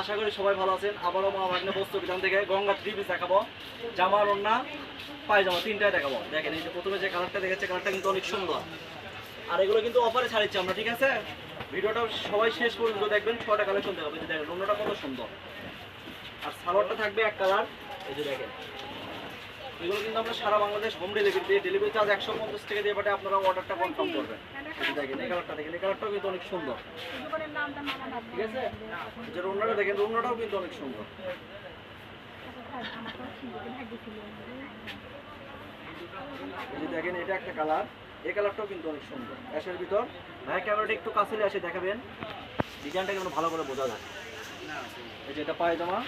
আশা করি সবাই ভালো আছেন। আবারও মা ভাগ্নে বস্তু বিধান থেকে গঙ্গা থ্রি পিস দেখাবো। জামা, রন্না, পায়জামা তিনটায় দেখাবো। দেখেন, এই যে প্রথমে যে কালারটা দেখেছে কালারটা কিন্তু অনেক সুন্দর। আর এগুলো কিন্তু অফারে ছাড়িচ্ছি আমরা, ঠিক আছে? ভিডিওটা সবাই শেষ পর্যন্ত দেখবেন ছটা কালেকশন দেখাবেন দেখেন, রন্নাটা কত সুন্দর। আর সালোয়ারটা থাকবে এক কালার এই যে দেখেন এগুলো কিন্তু আমরা সারা বাংলাদেশ হোম ডেলিভারি দিয়ে ডেলিভারি চার্জ একশো পঞ্চাশ টাকা দিয়ে পাঠিয়ে আপনারা অর্ডারটা কনফার্ম করবেন। দেখেন, এই কালারটা দেখেন, এই কালারটাও কিন্তু অনেক সুন্দর। ঠিক আছে? যে রোনাটা দেখেন রোনাটাও কিন্তু অনেক সুন্দর। দেখেন, এটা একটা কালার এই কালারটাও কিন্তু অনেক সুন্দর। অ্যাশের ভিতর। ভাই, ক্যামেরাটা একটু কাছে এসে দেখাবেন। ডিজাইনটা কিন্তু ভালো করে বোঝা যায়। এই যে এটা পায়জামা।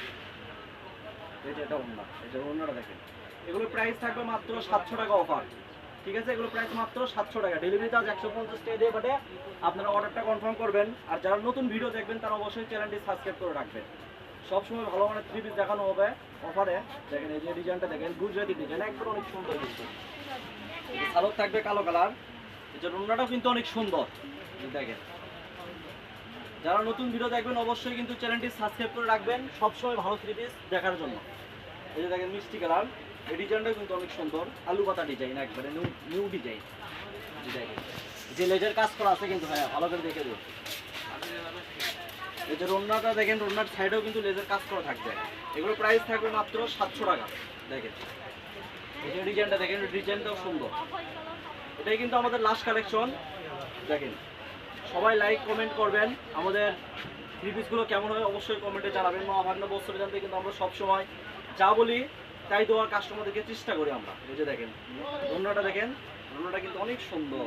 এটা ওড়না। এই যে ওড়নাটা দেখেন। এগুলো প্রাইস থাকবে মাত্র সাতশো টাকা অফার ঠিক আছে? এগুলো প্রাইস মাত্র সাতশো টাকা। ডেলিভারি চার্জ একশো পঞ্চাশ টাকা দিয়ে পাঠে আপনারা অর্ডারটা কনফার্ম করবেন। আর যারা নতুন ভিডিও দেখবেন, তারা অবশ্যই চ্যানেলটি সাবস্ক্রাইব করে রাখবেন। সবসময় ভালো মানের থ্রি পিস দেখানো হবে অফারে দেখেন এই যে ডিজাইনটা দেখেন, গুজরাটি ডিজাইন একবার অনেক সুন্দর কিন্তু। সালোক থাকবে কালো কালার এই যে রুমনাটাও কিন্তু অনেক সুন্দর। দেখেন। যারা নতুন ভিডিও দেখবেন, অবশ্যই কিন্তু চ্যানেলটি সাবস্ক্রাইব করে রাখবেন। সবসময় ভালো থ্রি পিস দেখার জন্য। এই যে দেখেন মিষ্টি কালার এই ডিজাইনটা কিন্তু অনেক সুন্দর। আলু পাতা ডিজাইন, একবারে নিউ নিউ ডিজাইন। দেখেন যে লেজার কাজ করা আছে কিন্তু হ্যাঁ ভালো করে দেখে দিন এই যে দেখেন, রন্নার সাইডেও কিন্তু লেজার কাজ করা থাকবে। এগুলো প্রাইস থাকবে মাত্র সাতশো টাকা। দেখেন। এই যে ডিজাইনটা দেখেন ডিজাইনটাও সুন্দর। এটাই কিন্তু আমাদের লাস্ট কালেকশন দেখেন। সবাই লাইক কমেন্ট করবেন। আমাদের থ্রি কেমন হয় অবশ্যই কমেন্টে জানাবেন। মা ভাগ্না বস্ত্র জানতে কিন্তু আমরা সবসময় যা বলি তাই দেওয়ার কাস্টমারদেরকে চেষ্টা করি আমরা। এই যে দেখেন অন্যটা দেখেন অন্যটা কিন্তু অনেক সুন্দর।